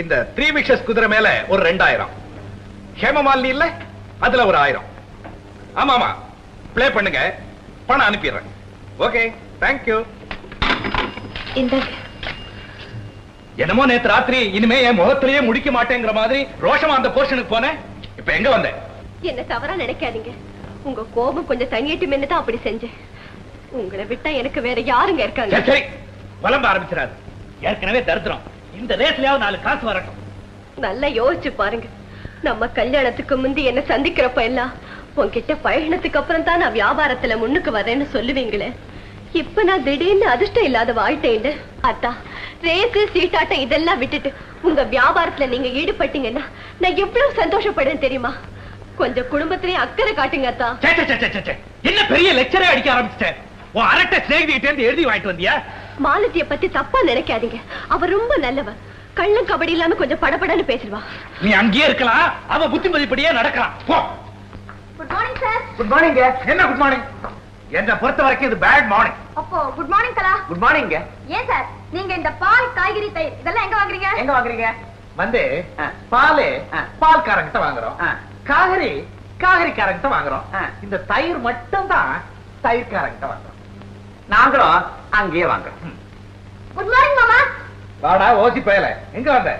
இந்த three wishes குதிரை மேல ஒரு ரெண்டாயிரம். ஹேமமாலினி இல்ல அதுல ஒரு ஆயிரம். ஆமா ஆமா ப்ளே பண்ணுங்க. பணம் அனுப்பிடுறேன். ஓகே தேங்க்யூ என்னமோ நேத்து ராத்திரி இனிமே என் முகத்திலேயே முடிக்க மாட்டேங்கிற மாதிரி ரோஷமா அந்த போர்ஷனுக்கு போனேன். இப்ப எங்க வந்தேன் என்ன தவறா நினைக்காதீங்க. உங்க கோபம் கொஞ்சம் தங்கிட்டு தான் அப்படி செஞ்சேன். உங்களை விட்டா எனக்கு வேற யாருங்க இருக்காங்க? சரி, சரி. புலம்ப ஆரம்பிச்சிடாது. ஏற்கனவே தரித்திரம். இந்த ரேஸ்லயாவது நாலு காசு வரட்டும். நல்லா யோசிச்சு பாருங்க. நம்ம கல்யாணத்துக்கு முந்தி என்ன சந்திக்கிறப்ப எல்லாம் உன்கிட்ட பழகினத்துக்கு அப்புறம் தான் நான் வியாபாரத்துல முன்னுக்கு வரேன்னு சொல்லுவீங்களே. இப்ப நான் திடீர்னு அதிர்ஷ்டம் இல்லாத வாழ்த்தேன் அத்தா ரேசு சீட்டாட்டம் இதெல்லாம் விட்டுட்டு உங்க வியாபாரத்துல நீங்க ஈடுபட்டீங்கன்னா நான் எவ்வளவு சந்தோஷப்படுவேன் தெரியுமா? கொஞ்சம் குடும்பத்திலேயே அக்கறை காட்டுங்க அத்தா. என்ன பெரிய லெக்சரே அடிக்க ஆரம்பிச்சிட்டேன் உன் அரட்டை இருந்து எழுதி வாங்கிட்டு வந்தியா? மாலத்திய பத்தி தப்பா நினைக்காதீங்க. அவ ரொம்ப நல்லவ. கள்ளம் கபடி இல்லாம கொஞ்சம் படபடன்னு பேசிடுவா. நீ அங்கேயே இருக்கலாம். அவ புத்தி மதிப்படியே நடக்கலாம். போ. Good morning sir good morning என்ன குட் மார்னிங் என்ன பொறுத்த வரைக்கும் இது பேட் மார்னிங் அப்போ good morning Kala. Good morning ஏன் சார் நீங்க இந்த பால் காய்கறி தயிர் இதெல்லாம் எங்க வாங்குறீங்க? எங்க வாங்குறீங்க? வந்து. பாலு ஆ. பால்காரங்கிட்ட வாங்குறோம். ஆ. காகரி காகரிக்காரங்கிட்ட வாங்குறோம். இந்த தயிர் மட்டும் தான் தயிர்காரங்கிட்ட வாங்குறோம். நாங்களும் அங்கேயே வாங்குறோம் குட் மார்னிங் மாமா. வாடா ஓசி பயல. எங்க வந்த?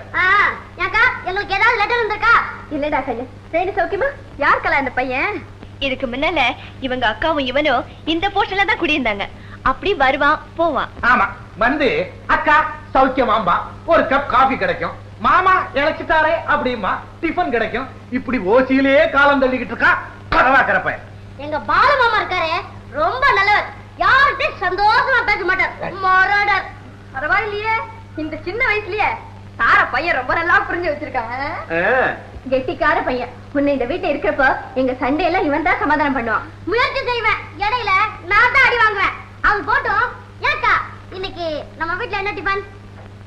ஏக்கா எங்களுக்கு ஏதாவது லெட்டர் வந்திருக்கா? இல்லடா கண்ணு ரெண்டு சௌக்கியமா? யார் கலா அந்த பையன்? இதுக்கு முன்னால இவங்க அக்காவும் இவனும் இந்த போர்ஷன்ல தான் குடியிருந்தாங்க. அப்படி வருவான் போவான். ஆமா வந்து அக்கா சௌக்கியமாம்பா ஒரு கப் காபி கிடைக்கும். மாமா இழைச்சிட்டாரே அப்படிமா டிஃபன் கிடைக்கும். இப்படி ஓசியிலேயே காலம் தள்ளிக்கிட்டு இருக்கா. கதவா கரப்ப எங்க பால மாமா இருக்காரு ரொம்ப நல்லவர். யார்கிட்டயும் சந்தோஷமா பேச மாட்டார்? மொரடர் பரவாயில்லையே. இந்த சின்ன வயசுலயே தார பையன் ரொம்ப நல்லா புரிஞ்சு வச்சிருக்காங்க கெட்டிக்கார பையன். உன்னை இந்த வீட்டுல இருக்கிறப்ப எங்க சண்டை எல்லாம் இவன் தான் சமாதானம் பண்ணுவான். முயற்சி செய்வேன். இடையில நான் தான் அடி வாங்குவேன். அது போட்டும். ஏக்கா இன்னைக்கு நம்ம வீட்ல என்ன டிஃபன்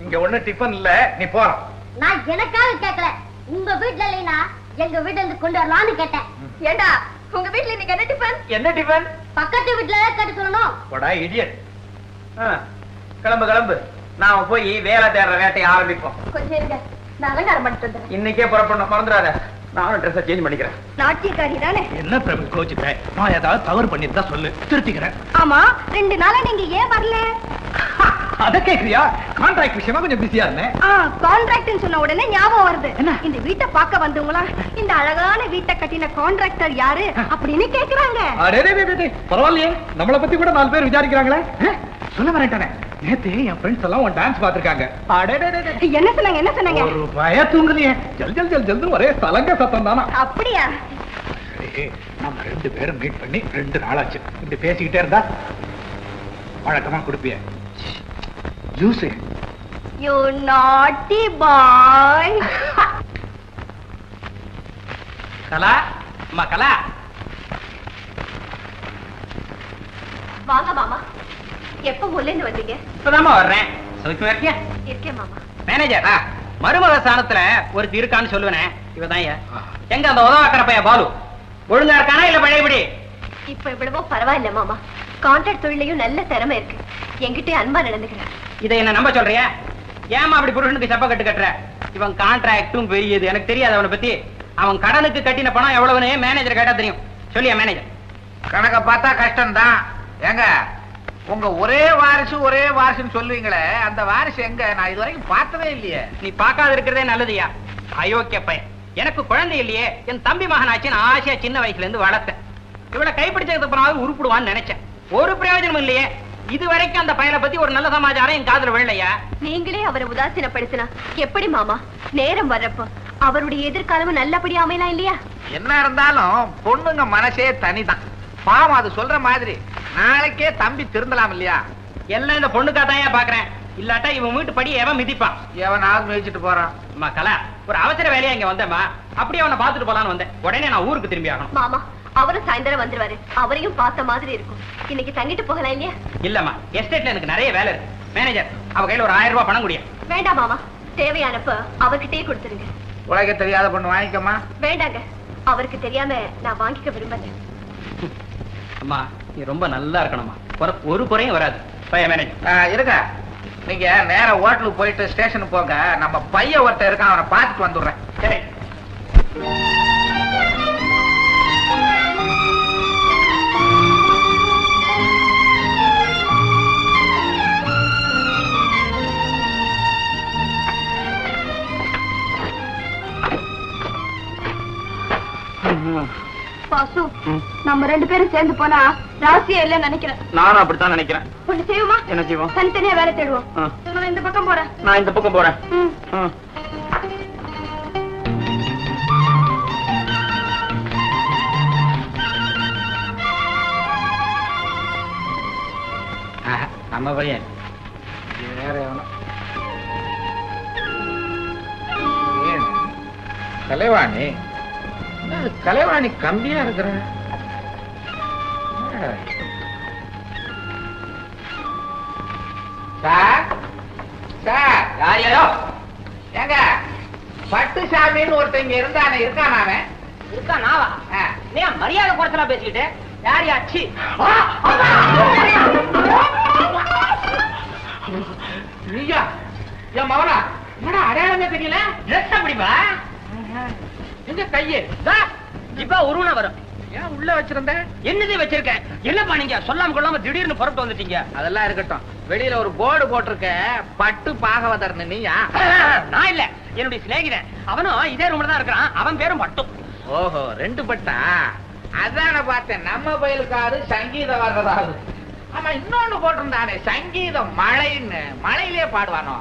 இங்க ஒண்ணு டிஃபன் இல்ல. நீ போறோம் நான் எனக்காக கேட்கல உங்க வீட்ல இல்லைனா எங்க வீட்டுல இருந்து கொண்டு வரலாம்னு கேட்டேன். ஏண்டா உங்க வீட்டுல இன்னைக்கு என்ன டிஃபன் என்ன டிஃபன் பக்கத்து வீட்டுல கேட்டு சொல்லணும்? போடா இடியட் கிளம்பு கிளம்பு. நாம போய் வேலை தேடுற வேட்டையை ஆரம்பிப்போம். கொஞ்சம் இருங்க. நான் அலங்காரம் பண்ணிட்டு வந்துடுறேன். இன்னைக்கே புறப்படணும். மறந்துடாத. நானும் ட்ரெஸ்ஸை சேஞ்ச் பண்ணிக்கிறேன். நாட்டியக்காரி தானே? என்ன பிரபு கோச்சுட்ட நான் ஏதாவது தவறு பண்ணிருந்தா சொல்லு. திருத்திக்கிறேன். ஆமா ரெண்டு நாளா நீங்க ஏன் வரல? அத கேக்குறியா? கான்ட்ராக்ட் விஷயமா கொஞ்சம் பிஸியா இருந்தேன் கான்ட்ராக்ட்னு சொன்ன உடனே ஞாபகம் வருது. என்ன? இந்த வீட்டை பார்க்க வந்தவங்களா? இந்த அழகான வீட்டை கட்டின கான்ட்ராக்டர் யாரு? அப்படின்னு கேக்குறாங்க. பரவாயில்லையே. நம்மள பத்தி கூட நாலு பேர் விசாரிக்கிறாங்களே. சொல்ல வரேன்டானே. நேத்து என் ஃப்ரெண்ட்ஸ் எல்லாம் உன் டான்ஸ் பாத்திருக்காங்க. என்ன சொன்னாங்க என்ன சொன்னாங்க? ஒரு பய தூங்குறியே ஜல் ஜல் ஜல் ஜல் ஒரே சலங்க சத்தம் தானா? அப்படியா? நம்ம ரெண்டு பேரும் மீட் பண்ணி ரெண்டு நாளாச்சு. இப்படி பேசிக்கிட்டே இருந்தா? வழக்கமா கொடுப்பிய. ஜூஸ். யூ நாட்டி பாய் கலா அம்மா கலா. வாங்க மாமா. எப்ப இருந்து வந்தீங்க? இப்பதாம்மா வர்றேன். சௌக்கியமா இருக்கியா? இருக்கேன் மாமா. மேனேஜர் மருமக ஸ்தானத்துல ஒருத்தி இருக்கான்னு சொல்லுவேனே. இவதான். எங்க அந்த உதவாக்கிற பையன் பாலு? ஒழுங்கா இருக்கானா இல்ல பழையபடி? இப்ப எவ்வளவோ பரவாயில்ல மாமா. கான்ட்ராக்ட் தொழிலையும் நல்ல திறமை இருக்கு. என்கிட்டயே அன்பா நடந்துக்கிறேன் இதை என்ன நம்ப சொல்றியா? ஏமா அப்படி புருஷனுக்கு செப்ப கட்டு கட்டுற? இவன் கான்ட்ராக்டும் பெரியது. எனக்கு தெரியாது அவனை பத்தி. அவன் கடனுக்கு கட்டின பணம் எவ்வளவுன்னு மேனேஜர் கேட்டா தெரியும்? சொல்லியா மேனேஜர் கணக்க பார்த்தா கஷ்டம்தான். ஏங்க உங்க ஒரே வாரிசு ஒரே வாரிசுன்னு சொல்லுவீங்களே அந்த வாரிசு எங்க? நான் இது வரைக்கும் பார்த்ததே இல்லையே. நீ பார்க்காத இருக்கிறதே நல்லதுயா? அயோக்கிய பையன். எனக்கு குழந்தை இல்லையே. என் தம்பி மகனாச்சு நான் ஆசையா சின்ன வயசுல இருந்து வளர்த்தேன். இவளை கைப்பிடிச்சதுக்கு அப்புறம் உருப்பிடுவான்னு நினைச்சேன். ஒரு பிரயோஜனமும் இல்லையே. இது வரைக்கும் அந்த பையனை பத்தி ஒரு நல்ல சமாச்சாரம் என் காதுல விழலையா? நீங்களே அவரை உதாசீனப்படுத்தினா எப்படி மாமா? நேரம் வர்றப்போ அவருடைய எதிர்காலமும் நல்லபடியா அமையலாம் இல்லையா? என்ன இருந்தாலும் பொண்ணுங்க மனசே தனிதான். பாவம் அது சொல்ற மாதிரி. நாளைக்கே தம்பி திருந்தலாம் இல்லையா? எல்லாம் இந்த பொண்ணுக்காதான் ஏன் பாக்குறேன். இல்லாட்டா இவன் வீட்டு படி எவன் மிதிப்பான்? எவனாவது மேய்ச்சிட்டு போறான். அம்மா கலா ஒரு அவசர வேலையா இங்க வந்தேம்மா. அப்படியே அவனை பார்த்துட்டு போலான்னு வந்தேன். உடனே நான் ஊருக்கு திரும்பி ஆகணும். மாமா அவரும் சாயந்தரம் வந்துருவாரு. அவரையும் பார்த்த மாதிரி இருக்கும். இன்னைக்கு தங்கிட்டு போகலாம் இல்லையா? இல்லம்மா எஸ்டேட்ல எனக்கு நிறைய வேலை இருக்கு. மேனேஜர் அவ கையில ஒரு ஆயிரம் ரூபாய் பணம் குடிய? வேண்டாம் மாமா. தேவையானப்ப அவர்கிட்டயே கொடுத்துருங்க. உலக தெரியாத பொண்ணு வாங்கிக்கமா வேண்டாங்க. அவருக்கு தெரியாம நான் வாங்கிக்க விரும்பல அம்மா நீ ரொம்ப நல்லா இருக்கணும்மா. ஒரு குறையும் வராது. பைய மேனேஜர் இருங்க. நீங்க நேரா ஹோட்டலுக்கு போயிட்டு ஸ்டேஷனுக்கு போங்க. நம்ம பையன் ஒருத்தன் இருக்கான் அவனை பார்த்துட்டு வந்துடுறேன். சரி. பாசு. நம்ம ரெண்டு பேரும் சேர்ந்து போனா ராசியா இல்லைன்னு நினைக்கிறேன். நானும் அப்படித்தான் நினைக்கிறேன். ஒண்ணு செய்வோமா? என்ன செய்வோம்? தனித்தனியா வேலை தேடுவோம். நான் இந்த பக்கம் போறேன். நான் இந்த பக்கம் போறேன். நம்ம பையன். வேற எவனோ. கலைவாணி இது கலைவாணி கம்மியா இருக்கிற? சார்? சார். யார் யாரோ? ஏங்க பட்டுசாமின்னு ஒருத்தன் இங்க இருந்தானே இருக்கானா அவன்? நாவா. நீ மரியாதை குறைச்சலா பேசிக்கிட்டு? யார் யாச்சி நீயா? என் மவனா? என்னடா அடையாளமே தெரியல? ட்ரெஸ் அப்படிப்பா. எங்க கையே இப்ப உருவனா வரும். ஏன் உள்ள வச்சிருந்த? என்னது வச்சிருக்கேன் என்னப்பா நீங்க? சொல்லாம கொள்ளாம திடீர்னு புறப்பட்டு வந்துட்டீங்க. அதெல்லாம் இருக்கட்டும். வெளியில ஒரு போர்டு போட்டிருக்க. பட்டு பாகவதர்னு நீயா? நான் இல்ல. என்னுடைய சிநேகிதன். அவனும் இதே ரூம்ல தான் இருக்கிறான். அவன் பேரும் பட்டும் ஓஹோ ரெண்டு பட்டா? அதான பார்த்தேன். நம்ம பயலுக்காரு சங்கீதம் வர்றதாவது ஆமா இன்னொன்னு போட்டிருந்தானே சங்கீதம் மழைன்னு. மழையிலே பாடுவானோ?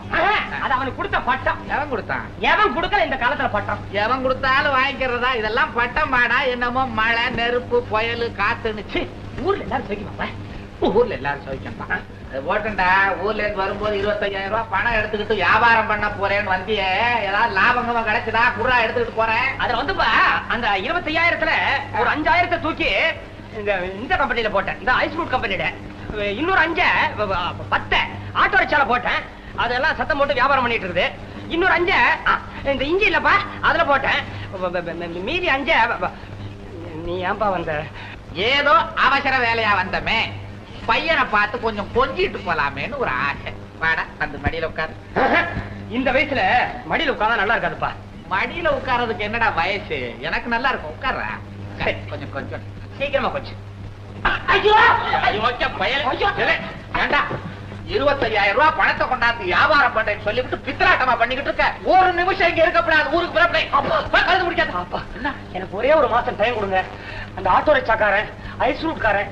அது அவனுக்கு கொடுத்த பட்டம். எவன் கொடுத்தான்? எவன் கொடுக்கல இந்த காலத்துல பட்டம்? எவன் கொடுத்தாலும் வாங்கிக்கிறதா? இதெல்லாம் பட்டம் பாடா என்னமோ மழை நெருப்பு புயல் காத்துன்னு. ச்சீ, ஊர்ல எல்லாரும் சொல்லிக்குவாங்க ஊர்ல எல்லாரும் அது போட்டுண்டா ஊர்ல இருந்து வரும்போது இருபத்தையாயிரம் ரூபாய் பணம் எடுத்துக்கிட்டு வியாபாரம் பண்ண போறேன்னு வந்தியே. ஏதாவது லாபங்கமா கிடைச்சதா? குர்ரா எடுத்துக்கிட்டு போறேன். அதுல வந்துப்பா அந்த இருபத்தையாயிரத்துல ஒரு அஞ்சாயிரத்தை தூக்கி இந்த இந்த கம்பெனில போட்டேன். இந்த ஐஸ் ஃபுட் கம்பெனில இன்னொரு அஞ்ச பத்த ஆட்டோ ரிக்ஷால போட்டேன். அதெல்லாம் சத்தம் போட்டு வியாபாரம் பண்ணிட்டு இருக்குது. இன்னொரு அஞ்ச இந்த இஞ்சி இல்லப்பா அதுல போட்டேன். மீதி அஞ்ச நீ ஏன்பா வந்த? ஏதோ அவசர வேலையா வந்தமே. பையனை பார்த்து கொஞ்சம் கொஞ்சிட்டு போலாமேன்னு ஒரு ஆசை. வாடா அந்த மடியில உட்காரு. இந்த வயசுல மடியில உட்கார்ந்தா நல்லா இருக்காதுப்பா. மடியில உட்கார்றதுக்கு என்னடா வயசு? எனக்கு நல்லா இருக்கும். உட்கார்றா. கொஞ்சம் கொஞ்சம். சீக்கிரமா கொஞ்சம் ஐயோ! ஐயோ பயல. ஏண்டா? இருபத்தையாயிரம் ரூபாய் பணத்தை கொண்டாந்து வியாபாரம் பண்றேன்னு சொல்லிவிட்டு பித்தலாட்டமா பண்ணிக்கிட்டு இருக்க. ஒரு நிமிஷம் இங்க இருக்கக்கூடாது ஊருக்கு கலந்து முடிக்காது. எனக்கு ஒரே ஒரு மாசம் டைம் கொடுங்க. அந்த ஆட்டோ ரிக்ஷாக்காரன் ஐஸ்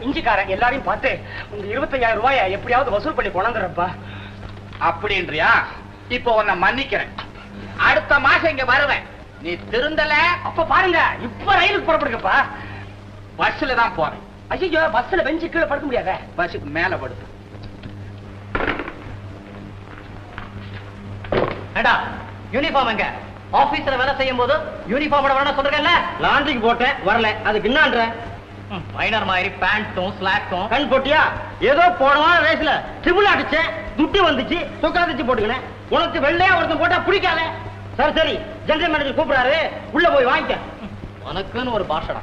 இஞ்சிக்காரன் எல்லாரையும் பார்த்து உங்க இருபத்தையாயிரம் ரூபாய எப்படியாவது வசூல் பண்ணி கொண்டாந்துறப்பா அப்படின்றியா? இப்போ உன்னை மன்னிக்கிறேன். அடுத்த மாசம் இங்க வருவேன். நீ திருந்தல? அப்ப பாருங்க இப்ப ரயிலுக்கு புறப்படுங்கப்பா. பஸ்ல தான் போறேன். ஐயோ பஸ்ல பெஞ்சு கீழே படுக்க முடியாத. பஸ்ஸுக்கு மேல படுத்து. ஏடா யூனிஃபார்ம் எங்க? ஆபீஸ்ல வேலை செய்யும் போது யூனிஃபார்மோட வரணும் சொல்றேன்ல லாண்ட்ரிக்கு போட்டேன் வரல. அதுக்கு என்னன்ற? மைனர் மாதிரி பேண்ட்டும் ஸ்லாக்ஸும் கண் போட்டியா? ஏதோ போன வாரம் ரேஸ்ல ட்ரிபிள் அடிச்சேன் துட்டு வந்துச்சு சுக்காந்திச்சு போட்டுக்கினேன். உனக்கு வெள்ளையா ஒருத்தன் போட்டா பிடிக்காத? சரி சரி ஜெனரல் மேனேஜர் கூப்பிடுறாரு. உள்ள போய் வாங்கிக்க. உனக்குன்னு ஒரு பாஷடா.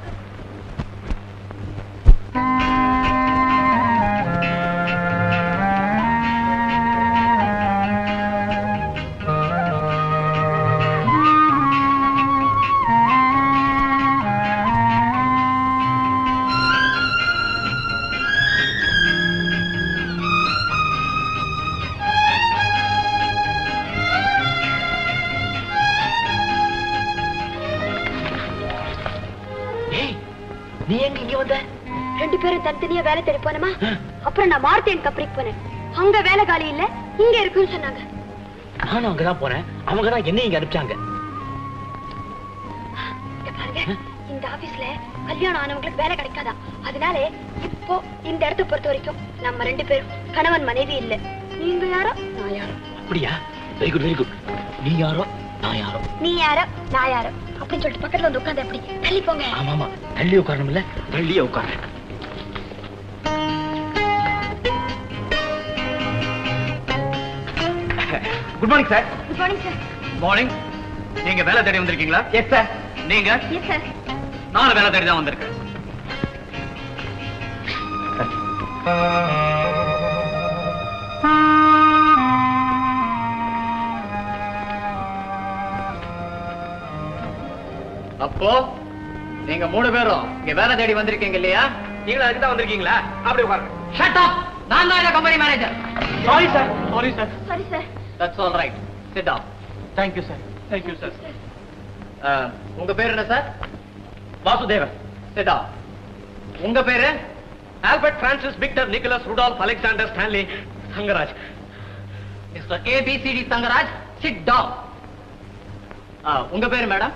தனித்தனியா வேலை தேடி போனோமா அப்புறம் நான் மார்த்தேன் கம்பெனிக்கு போனேன். அங்க வேலை காலி இல்ல இங்க இருக்குன்னு சொன்னாங்க. நானும் அங்கதான் போனேன். அவங்க தான் என்ன இங்க அனுப்பிச்சாங்க இந்த ஆபீஸ்ல கல்யாணம் ஆனவங்களுக்கு வேலை கிடைக்காதா? அதனால இப்போ இந்த இடத்தை பொறுத்த வரைக்கும் நம்ம ரெண்டு பேரும் கணவன் மனைவி இல்ல. நீங்க யாரோ நான் யாரோ. அப்படியா? வெரி குட் வெரி குட் நீ யாரோ நான் யாரோ. நீ யாரோ நான் யாரோ. அப்படின்னு சொல்லிட்டு பக்கத்துல வந்து உட்கார்ந்து எப்படி? தள்ளி போங்க. ஆமா ஆமா தள்ளி உட்காரணும் இல்ல தள்ளியே உட்கார good morning sir good morning sir morning நீங்க வேலை தேடி வந்திருக்கீங்களா? எஸ் சார் நீங்க? எஸ் சார் நானும் வேலை தேடி தான் வந்திருக்கேன். அப்போ நீங்க மூணு பேரும் இங்க வேலை தேடி வந்திருக்கீங்க இல்லையா? நீங்களும் அதுக்கு தான் வந்திருக்கீங்களா? அப்படி உட்காருங்க. ஷட் அப் நான் தான் இந்த company manager sorry sir sorry sir sorry sir that's all right sit down thank you sir thank you sir உங்க பேர் என்ன சார் வாசுதேவன். சிட் டவுன் உங்க பேரு? Albert Francis Victor Nicholas Rudolph Alexander Stanley Thangaraj mister A B C D Thangaraj sit down உங்க பேரு madam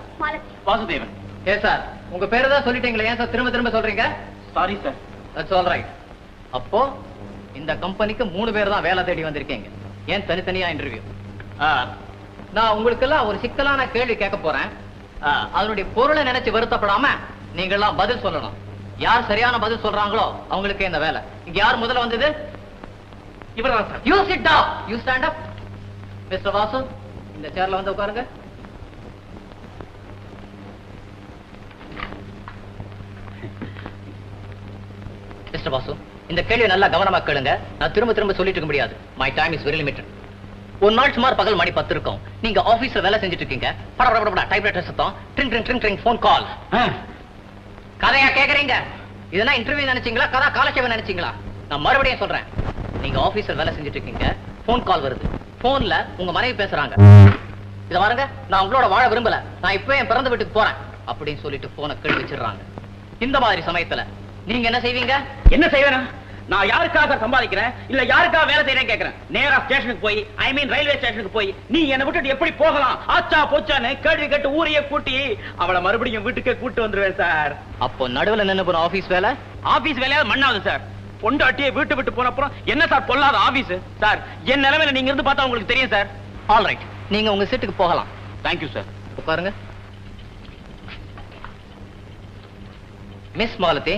Vasudevan. ஏ sir உங்க பேரை தான் சொல்லிட்டீங்களே ஏன் சார் திரும்ப திரும்ப சொல்றீங்க? Sorry sir that's all right அப்போ இந்த கம்பெனிக்கு மூணு பேர் தான் வேலை தேடி வந்திருக்கீங்க. ஏன் தனித்தனியா இன்டர்வியூ நான் உங்களுக்கெல்லாம் ஒரு சிக்கலான கேள்வி கேட்க போறேன். அதனுடைய பொருளை நினைச்சு வருத்தப்படாம நீங்கெல்லாம் பதில் சொல்லணும். யார் சரியான பதில் சொல்றாங்களோ அவங்களுக்கு இந்த வேலை. இங்க யார் முதல்ல வந்தது? இவர் sir. You sit you stand up mister Vasu இந்த சேர்ல வந்து உட்காருங்க. மிஸ்டர் வாசு இந்த கேள்வி நல்லா கவனமா கேளுங்க. நான் திரும்ப திரும்ப சொல்லிட்டு இருக்க முடியாது. My time is very limited ஒரு நாள் சுமார் பகல் மணி பத்து இருக்கும். நீங்க ஆபீஸ்ல வேலை செஞ்சுட்டு இருக்கீங்க. பட பட பட டைப்ரைட்டர் சத்தம். ட்ரிங் ட்ரிங் ட்ரிங் ட்ரிங் ஃபோன் கால் கதையா கேக்குறீங்க? இதெல்லாம் இன்டர்வியூ நினைச்சீங்களா? கதா காலட்சேபம் நினைச்சீங்களா? நான் மறுபடியும் சொல்றேன். நீங்க ஆபீஸ்ல வேலை செஞ்சுட்டு இருக்கீங்க. ஃபோன் கால் வருது. போன்ல உங்க மனைவி பேசுறாங்க. இத பாருங்க. நான் உங்களோட வாழ விரும்பல. நான் இப்பவே என் பிறந்த வீட்டுக்கு போறேன். அப்படின்னு சொல்லிட்டு போனை கழி வச்சிடுறாங்க. இந்த மாதிரி சமயத்துல நீங்க என்ன செய்வீங்க? என்ன செய்வேனா? நான் யாருக்காக சம்பாதிக்கிறேன்? இல்ல யாருக்காக வேலை செய்யறேன் கேக்குறேன். நேரா ஸ்டேஷனுக்கு போய் ஐ மீன் ரயில்வே ஸ்டேஷனுக்கு போய் நீ என்ன விட்டுட்டு எப்படி போகலாம்? ஆச்சா போச்சான்னு கேள்வி கேட்டு ஊரையே கூட்டி அவளை மறுபடியும் வீட்டுக்கே கூட்டு வந்துருவேன் சார். அப்போ நடுவுல நின்னு போன ஆபீஸ் வேலை? Office வேலையாவது மண்ணாவது sir. பொண்டாட்டியே வீட்டு விட்டு போன அப்புறம் என்ன சார் பொல்லாத ஆபீஸ்? சார் என் நிலைமையில நீங்க இருந்து பார்த்தா உங்களுக்கு தெரியும் சார். ஆல் ரைட் நீங்க உங்க சீட்டுக்கு போகலாம். தேங்க்யூ சார் உட்காருங்க. மிஸ் மாலதி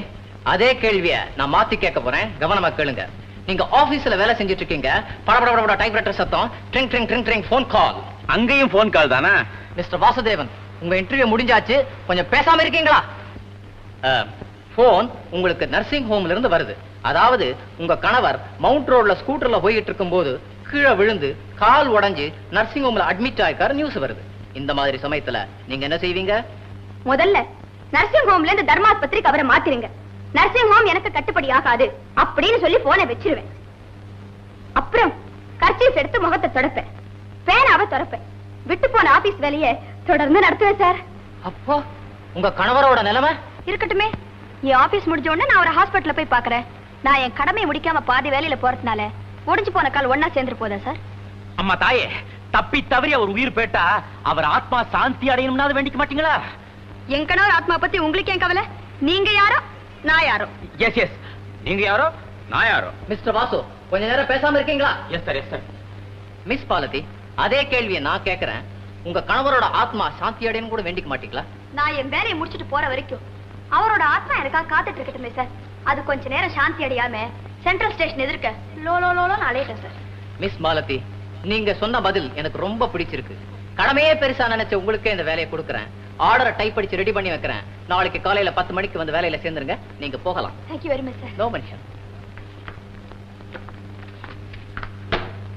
அதே கேள்விய நான் மாத்தி கேட்க போறேன். கவனமா கேளுங்க. நீங்க ஆபீஸ்ல வேலை செஞ்சுட்டு இருக்கீங்க பட பட பட பட டைப்ரைட்டர் சத்தம். ட்ரிங் ட்ரிங் ட்ரிங் ட்ரிங் ஃபோன் கால் அங்கேயும் போன் கால் தானே? மிஸ்டர் வாசுதேவன் உங்க இன்டர்வியூ முடிஞ்சாச்சு. கொஞ்சம் பேசாம இருக்கீங்களா? போன் உங்களுக்கு நர்சிங் ஹோம்ல இருந்து வருது. அதாவது உங்க கணவர் மவுண்ட் ரோட்ல ஸ்கூட்டர்ல போயிட்டு இருக்கும்போது கீழே விழுந்து கால் உடைஞ்சு நர்சிங் ஹோம்ல அட்மிட் ஆயிருக்காரு நியூஸ் வருது. இந்த மாதிரி சமயத்துல நீங்க என்ன செய்வீங்க? முதல்ல நர்சிங் ஹோம்ல இருந்து தர்மாஸ்பத்திரிக்கு அவரை மாத்திருங்க. நர்சிங் ஹோம் எனக்கு கட்டுப்படி ஆகாது அப்படின்னு சொல்லி போனை வச்சிருவேன். அப்புறம் கர்ச்சீஃப் எடுத்து முகத்தை தொடப்பேன். பேனாவை தொடப்பேன். விட்டு போன ஆபீஸ் வேலையை தொடர்ந்து நடத்துவேன் சார். அப்போ உங்க கணவரோட நிலைமை? இருக்கட்டுமே. என் ஆபீஸ் முடிஞ்ச உடனே நான் ஒரு ஹாஸ்பிடல்ல போய் பாக்குறேன் நான் என் கடமையை முடிக்காம பாதி வேலையில போறதுனால ஒடிஞ்சு போன கால் ஒன்னா சேர்ந்துட்டு போதா சார்? அம்மா தாயே தப்பி தவறி அவர் உயிர் போயிட்டா அவர் ஆத்மா சாந்தி அடையணும்னா வேண்டிக்க மாட்டீங்களா? என் கணவர் ஆத்மா பத்தி உங்களுக்கு ஏன் கவலை? நீங்க யாரோ? நான் யாரோ? எஸ் எஸ் நீங்க யாரோ? நான் யாரோ? மிஸ்டர் வாசு கொஞ்ச நேரம் பேசாம இருக்கீங்களா? Yes sir yes sir miss Balathi அதே கேள்வியை நான் கேக்குறேன். உங்க கணவரோட ஆத்மா சாந்தி அடையணும் கூட வேண்டிக்க மாட்டீங்களா? நான் என் வேலையை முடிச்சிட்டு போற வரைக்கும் அவரோட ஆத்மா எனக்காக காத்துட்டு இருக்கட்டுமே சார் அது கொஞ்ச நேரம் சாந்தி அடையாம சென்ட்ரல் ஸ்டேஷன் எதிர்க்க லோ லோ லோலோன்னு அலையிட்டேன் சார் மிஸ் மாலதி நீங்க சொன்ன பதில் எனக்கு ரொம்ப பிடிச்சிருக்கு. கடமையே பெருசா நினைச்ச உங்களுக்கே இந்த வேலையை கொடுக்குறேன். ஆர்டரை டைப் அடிச்சு ரெடி பண்ணி வைக்கிறேன். நாளைக்கு காலையில பத்து மணிக்கு வந்து வேலையில சேர்ந்துருங்க. நீங்க போகலாம். Thank you very much sir no mention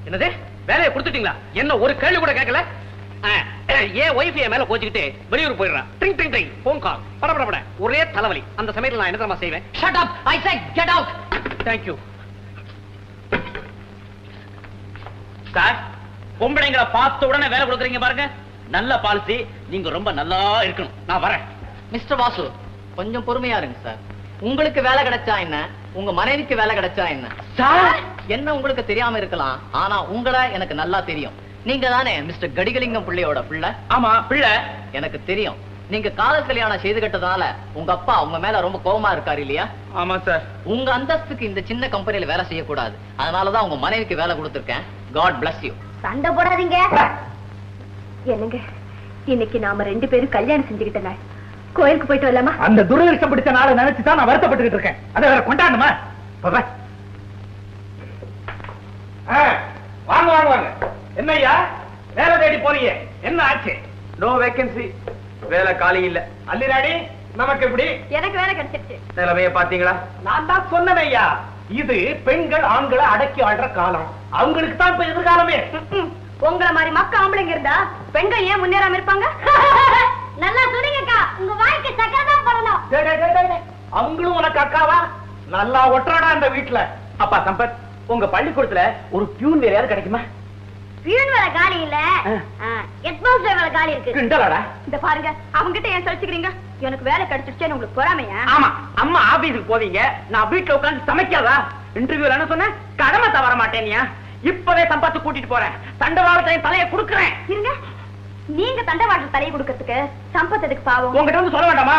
என்னது? வேலையை கொடுத்துட்டீங்களா? என்ன ஒரு கேள்வி கூட கேட்கல? ஆ, ஏன் ஒய்ஃப் என் மேல கோச்சிக்கிட்டு வெளியூர் போயிடுறான். போன் கால் பட ஒரே தலைவலி. அந்த சமயத்துல நான் என்ன தெரியுமா செய்வேன்? Shut up I say get out thank you sir பொம்பளைங்களை பார்த்த உடனே வேலை கொடுக்குறீங்க பாருங்க. நல்ல பாலிசி நீங்க ரொம்ப நல்லா இருக்கணும். நான் வரேன். மிஸ்டர் வாசு கொஞ்சம் பொறுமையா இருங்க சார். உங்களுக்கு வேலை கிடைச்சா என்ன? உங்க மனைவிக்கு வேலை கிடைச்சா என்ன? சார்! என்ன உங்களுக்கு தெரியாம இருக்கலாம் ஆனா உங்களை எனக்கு நல்லா தெரியும். நீங்க தானே மிஸ்டர் கடிகலிங்கம் பிள்ளையோட பிள்ளை? ஆமா பிள்ளை. எனக்கு தெரியும். நீங்க காதல் கல்யாணம் செய்து கட்டதால உங்க அப்பா உங்க மேல ரொம்ப கோவமா இருக்காரு இல்லையா? ஆமா சார். உங்க அந்தஸ்துக்கு இந்த சின்ன கம்பெனில வேலை செய்யக்கூடாது. அதனாலதான் உங்க மனைவிக்கு வேலை கொடுத்திருக்கேன். காட் bless யூ சண்டை போடாதீங்க. என்னங்க? இன்னைக்கு நாம ரெண்டு பேரும் கல்யாணம் செஞ்சுக்கிட்ட நாள். கோயிலுக்கு போயிட்டு வரலாமா? அந்த துரதிருஷ்டம் பிடிச்ச நாளை நினைச்சு தான் நான் வருத்தப்பட்டுக்கிட்டு இருக்கேன். அதை வேற கொண்டாடணுமா? வாங்க வாங்க வாங்க. என்ன ஐயா வேலை தேடி போறீங்க என்ன ஆச்சு? நோ வேகன்சி வேலை காலி இல்ல. அல்லிராடி நமக்கு எப்படி? எனக்கு வேலை கிடைச்சிருச்சு. நிலைமைய பாத்தீங்களா நான் தான் சொன்னேன் ஐயா இது பெண்கள் ஆண்களை அடக்கி ஆடுற காலம். அவங்களுக்கு தான் இப்ப எதிர்காலமே. உங்களை மாதிரி மக்க ஆம்பளைங்க இருந்தா பெண்கள் ஏன் முன்னேறாம இருப்பாங்க? நல்லா சொன்னீங்கக்கா உங்க வாய்க்கு சக்கரை தான் போடணும். அவங்களும் உனக்கு அக்காவா? நல்லா ஒட்டுறாடா இந்த வீட்டுல அப்பா சம்பத் உங்க பள்ளிக்கூடத்துல ஒரு பியூன் வேலையாவது கிடைக்குமா? பியூன் வேலை காலி இல்ல. ஹெட் மாஸ்டர் வேலை காலி இருக்கு. கிண்டலாடா. இந்த பாருங்க அவங்கிட்ட ஏன் சலிச்சுக்கிறீங்க? எனக்கு வேலை கிடைச்சிருச்சேன்னு உங்களுக்கு பொறாமையா? ஆமா அம்மா ஆபீஸுக்கு போவீங்க. நான் வீட்டுல உட்கார்ந்து சமைக்காதா? இன்டர்வியூல என்ன சொன்னேன் கடமை தவற மாட்டேனியா. இப்பவே சம்பாத்து கூட்டிட்டு போறேன். தண்டவாளத்தை தலையை குடுக்குறேன். இருங்க. நீங்க தண்டவாளத்தில் தலையை கொடுக்கறதுக்கு சம்பத்ததுக்கு பாவம்? உங்ககிட்ட வந்து சொல்ல வேண்டாமா?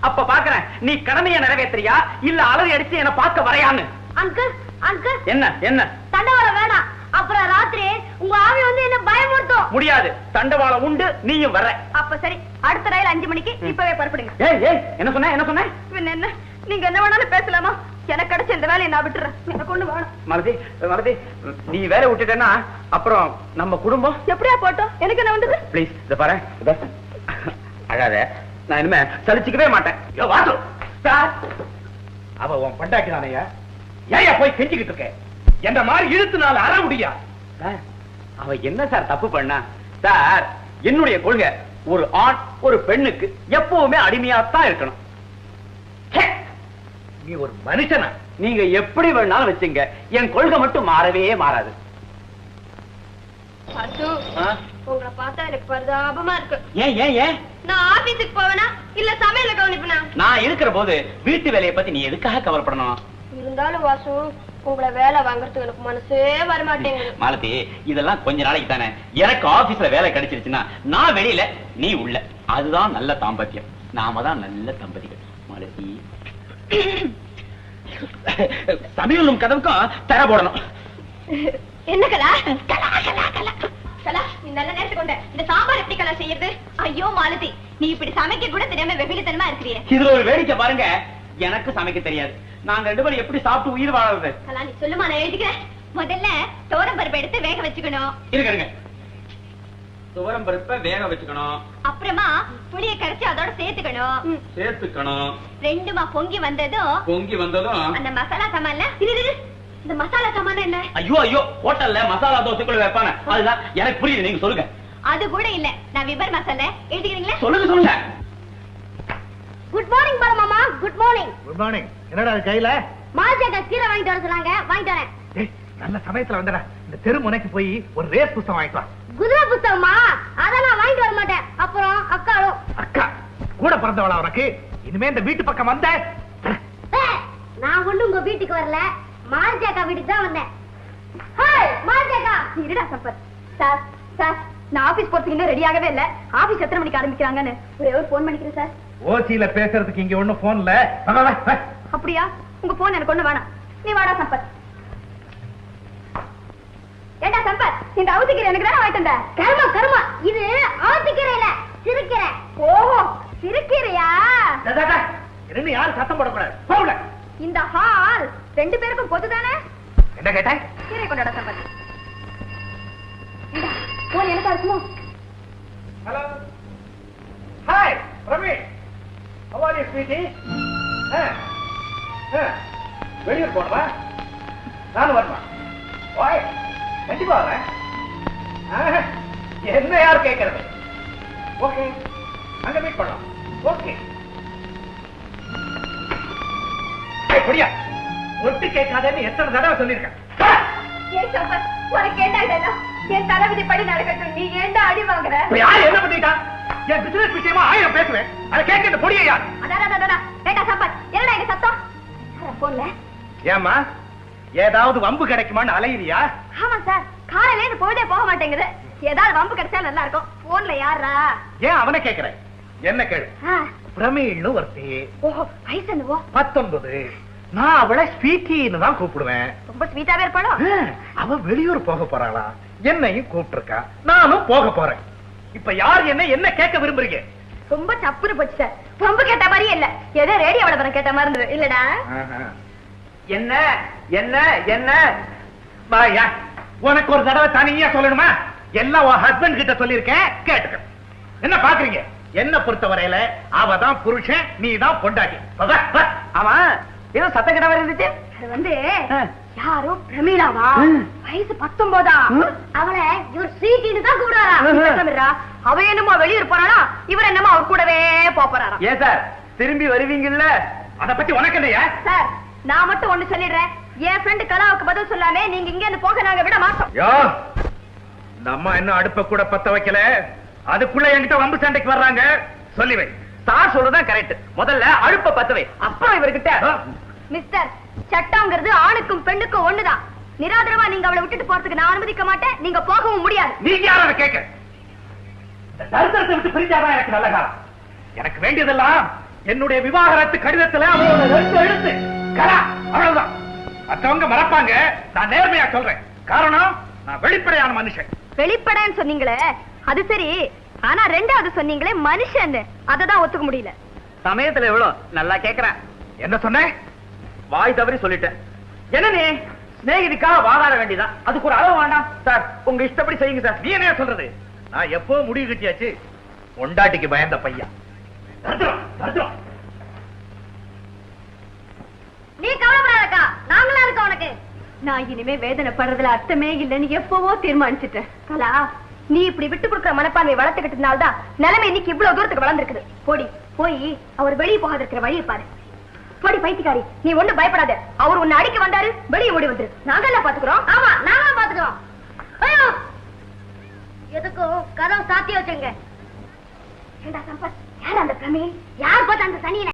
அப்ப பாக்குறேன் நீ கடமையை நிறைவேத்துறியா? இல்ல அலறி அடிச்சு என்ன பார்க்க வரையான்னு. Uncle uncle. என்ன என்ன? தண்டவாளம் வேணாம். அப்புறம் ராத்திரி உங்க ஆவி வந்து என்ன பயமுறுத்தும். முடியாது. தண்டவாளம் உண்டு நீயும் வர அப்ப சரி அடுத்த ரயில் அஞ்சு மணிக்கு இப்பவே ஏய் என்ன சொன்ன என்ன சொன்ன? என்ன? நீங்க என்ன வேணாலும் பேசலாமா? எனக்கு கிடைச்ச இந்த வேலையை நான் விட்டுறேன். எனக்கு ஒண்ணு வேணும் மலதி மலதி நீ வேலை விட்டுட்டேன்னா அப்புறம் நம்ம குடும்பம்? எப்படியா போட்டோம்? எனக்கு என்ன வந்தது? ப்ளீஸ் இத பாரு. அழாத நான் இனிமே சலிச்சுக்கவே மாட்டேன். யோ, வாசு. சார். அவ உன் பண்டாக்கி தானையா ஏயா போய் கெஞ்சிக்கிட்டு இருக்க. என்ற மாதிரி இழுத்து நாள் அற முடியா சார் அவ என்ன சார் தப்பு பண்ணா? சார் என்னுடைய கொள்கை ஒரு ஆண் ஒரு பெண்ணுக்கு எப்பவுமே அடிமையாத்தான் இருக்கணும். நீ ஒரு மனுஷனா? நீங்க எப்படி வேணாலும் வச்சுங்க. என் கொள்கை மட்டும் மாறவே மாறாது? உங்களை பார்த்தா எனக்கு பரிதாபமா இருக்கு. ஏன் ஏன் ஏன்? நான் ஆபீஸுக்கு போவேனா? இல்ல சமையல கவனிப்பனா? நான் இருக்கிற போது வீட்டு வேலையை பத்தி நீ எதுக்காக கவலைப்படணும்? இருந்தாலும் வாசு உங்களை வேலை வாங்குறதுக்கு எனக்கு மனசே வரமாட்டேங்குது. மாலதி இதெல்லாம் கொஞ்ச நாளைக்கு தானே. எனக்கு ஆபீஸ்ல வேலை கிடைச்சிருச்சுன்னா நான் வெளியில நீ உள்ள. அதுதான் நல்ல தாம்பத்தியம். நாம தான் நல்ல தம்பதிகள். மாலதி. சமையலும் கதவுக்கும் தர போடணும். என்ன கலா? கலா கலா கலா. கலா நீ நல்ல நேரத்துக்கு கொண்ட இந்த சாம்பார் எப்படி கலா செய்யறது? ஐயோ மாலதி நீ இப்படி சமைக்க கூட தெரியாம வெகுளித்தனமா இருக்கிறியே. இதுல ஒரு வேடிக்கை பாருங்க. எனக்கு சமைக்க தெரியாது. நாங்க ரெண்டு பேரும் எப்படி சாப்பிட்டு உயிர் வாழறது? கலா நீ சொல்லுமா நான் எழுதிக்கிறேன். முதல்ல தோரம் பருப்பு எடுத்து வேக வச்சுக்கணும். இருங்க. துவரம் பருப்பை வேக வச்சுக்கணும். அப்புறமா புளிய கரைச்சு அதோட சேர்த்துக்கணும். சேர்த்துக்கணும். ரெண்டுமா பொங்கி வந்ததும் பொங்கி வந்ததும் அந்த மசாலா சாமான்ல. இந்த மசாலா சாமான என்ன? ஐயோ ஐயோ ஹோட்டல்ல மசாலா தோசைக்குள்ள வைப்பாங்க. அதுதான் எனக்கு புரியுது நீங்க சொல்லுங்க. அது கூட இல்ல. நான் விபர் மசாலா. எழுதிக்கிறீங்களா சொல்லுங்க சொல்லுங்க. குட் மார்னிங் பால மாமா. குட் மார்னிங் குட் மார்னிங் என்னடா கையில? மாஜாக்கா கீரை வாங்கிட்டு வர சொன்னாங்க. வாங்கிட்டு வரேன். நல்ல சமயத்துல வந்தடா. இந்த தெரு முனைக்கு போய் ஒரு ரேஸ் புத்தகம் வாங்கிட்டு வா. புத்தகமா? அத நான் வாங்கிட்டு வர மாட்டேன். அப்புறம் அக்காலும் அக்கா கூட பிறந்தவளா உனக்கு? இனிமே இந்த வீட்டு பக்கம் வந்த? நான் ஒண்ணு உங்க வீட்டுக்கு வரல. மாஜாக்கா வீட்டுக்கு தான் வந்தேன். ஹாய் மாஜாக்கா இருடா சம்பத். சார் சார் நான் ஆபீஸ் போறதுக்கு இன்னும் ரெடி ஆகவே இல்ல. ஆபீஸ் எத்தனை மணிக்கு ஆரம்பிக்கிறாங்கன்னு. ஒரே ஒரு போன் பண்ணிக்கிறேன் சார். ஓசியில பேசுறதுக்கு இங்க ஒண்ணும் போன்ல வா, வா, வா, வா. அப்படியா? உங்க போன் எனக்கு ஒண்ணு வேணாம். நீ வாடா சம்பத். சம்பத் இந்த அவுத்திக்கிற எனக்கு தானே வாங்கிட்டு கருமா கருமா. இது ஆத்துக்கீரை இல்ல சிறுக்கீரை. ஓஹோ டா. இனிமே யாரும் சத்தம் போடக்கூடாது. போகல. இந்த ஹால் ரெண்டு பேருக்கும் பொது தானே? என்ன கேட்ட கீரை கொண்டாட சம்பத் போன் எனக்கா இருக்குமோ hello hi Ramesh how are you sweetie வெளியூர் போனவா நானும் வரமா ஓய் கண்டிப்பா வரேன். என்ன யார் கேட்கறது? ஓகே அங்க மீட் பண்ணலாம். ஓகே புரியா ஒட்டு கேட்காதேன்னு எத்தனை தடவை சொல்லியிருக்கேன். என் தலைவிதி படி நடக்கட்டும். நீ ஏன்டா அடி வாங்குற? யார் என்ன பண்ணிட்டா? என் பிசினஸ் விஷயமா ஆயிரம் பேசுவேன். அதை கேட்க இந்த பொடியை யார்? அதான் வேண்டாம் சம்பத் என்னடா எங்க சத்தம் போன்ல ஏமா ஏதாவது வம்பு கிடைக்குமான்னு அலையிறியா? ஆமா சார் காலையில இருந்து பொழுதே போக மாட்டேங்குது. ஏதாவது வம்பு கிடைச்சா நல்லா இருக்கும் போன்ல யாரா ஏன் அவனை கேக்குறேன்? என்ன கேளு. பிரமீள்னு ஒருத்தி. ஓஹோ வயசு என்னவோ? பத்தொன்பது. நான் அவளை ஸ்வீட்டின்னு தான் கூப்பிடுவேன். ரொம்ப ஸ்வீட்டாவே இருப்பாளோ? அவ வெளியூர் போக போறாளா? என்னையும் கூப்பிட்டிருக்கா. நானும் போக போறேன். இப்ப யார் என்ன என்ன கேட்க விரும்புறீங்க? ரொம்ப சப்புன்னு போச்சு சார். வம்பு கேட்ட மாதிரியே இல்ல. ஏதோ ரேடியோ விளம்பரம் கேட்ட மாதிரி இருந்தது. இல்லடா. என்ன என்ன என்ன? வாயா உனக்கு ஒரு தடவை தனியா சொல்லணுமா? எல்லாம் உன் ஹஸ்பண்ட் கிட்ட சொல்லியிருக்கேன் கேட்டுக்க. என்ன பாக்குறீங்க? என்ன பொறுத்தவரையில அவ தான் புருஷன் நீ தான் பொண்டாட்டி. ஆமா ஏதோ சத்த கிட்ட இருந்துச்சு? அது வந்து யாரோ பிரமீளாவா வயசு பத்தொன்பதா? அவளை இவர் சீட்டின்னு தான் கூப்பிடுவாரா அவ என்னமோ வெளியூர் போறாளா இவர் என்னமோ அவர் கூடவே போறாரா? ஏன் சார் திரும்பி வருவீங்கல்ல? அத பத்தி உனக்கு என்னையா சார் நான் மட்டும் ஒண்ணு சொல்லிடுறேன். என் ஃப்ரெண்ட் கலாவுக்கு பதில் சொல்லாமே நீங்க இங்க இருந்து போக நாங்க விட மாட்டோம். யோ! இந்த அம்மா இன்னும் அடுப்ப கூட பத்த வைக்கல? அதுக்குள்ள என்கிட்ட வம்பு சண்டைக்கு வர்றாங்க. சொல்லி வை. சார் சொல்றதுதான் கரெக்ட் முதல்ல அழுப்ப பத்துவை அப்புறம் இவர்கிட்ட. மிஸ்டர் சட்டம்ங்கிறது ஆணுக்கும் பெண்ணுக்கும் ஒண்ணுதான். நிராதரவா நீங்க அவளை விட்டுட்டு போறதுக்கு நான் அனுமதிக்க மாட்டேன். நீங்க போகவும் முடியாது. நீங்க அதை கேட்க? தரித்திரத்தை விட்டு பிரிஞ்சாதான் எனக்கு நல்ல காலம். எனக்கு வேண்டியதெல்லாம் என்னுடைய விவாகரத்து கடிதத்துல அவளோட ரெண்டு எழுத்து. கலா அவ்வளவுதான். மற்றவங்க மறப்பாங்க. நான் நேர்மையா சொல்றேன். காரணம் நான் வெளிப்படையான மனுஷன். வெளிப்படைன்னு சொன்னீங்களே அது சரி. ஆனா ரெண்டாவது சொன்னீங்களே மனுஷன் அததான் ஒத்துக்க முடியல. சமயத்துல எவ்வளவு நல்லா கேக்குறேன். என்ன சொன்னேன் வாய் தவறி சொல்லிட்டேன். என்ன நீ சிநேகிதிக்காக வாதாட வேண்டியதான் அதுக்கு ஒரு அளவு வேண்டாம். சார் உங்க இஷ்டப்படி செய்யுங்க சார். நீ என்ன சொல்றது? நான் எப்போ முடிவு கட்டியாச்சு? பொண்டாட்டிக்கு பயந்த பையன். தரித்திரம், தரித்திரம். நீ கவலைப்படாதக்கா. நாங்களா இருக்கோம் உனக்கு. நான் இனிமே வேதனைப்படுறதுல அர்த்தமே இல்லைன்னு எப்பவோ தீர்மானிச்சுட்டேன். கலா நீ இப்படி விட்டு கொடுக்குற மனப்பான்மை வளர்த்துக்கிட்டதுனால தான் நிலைமை இன்னைக்கு இவ்வளவு தூரத்துக்கு வளர்ந்துருக்குது. போடி போய் அவர் வெளியே போகாத இருக்கிற வழியை பாரு. போடி பைத்தியக்காரி நீ ஒண்ணு பயப்படாத. அவர் உன்னை அடிக்க வந்தாரு வெளியே ஓடி வந்துரு. நாங்க எல்லாம் பாத்துக்கிறோம் ஆமா நாங்க பாத்துக்கிறோம் எதுக்கும் கதவு சாத்தி வச்சுங்க. ஏண்டா சம்பத் யார் அந்த பிரமே யார் பார்த்து அந்த சனியில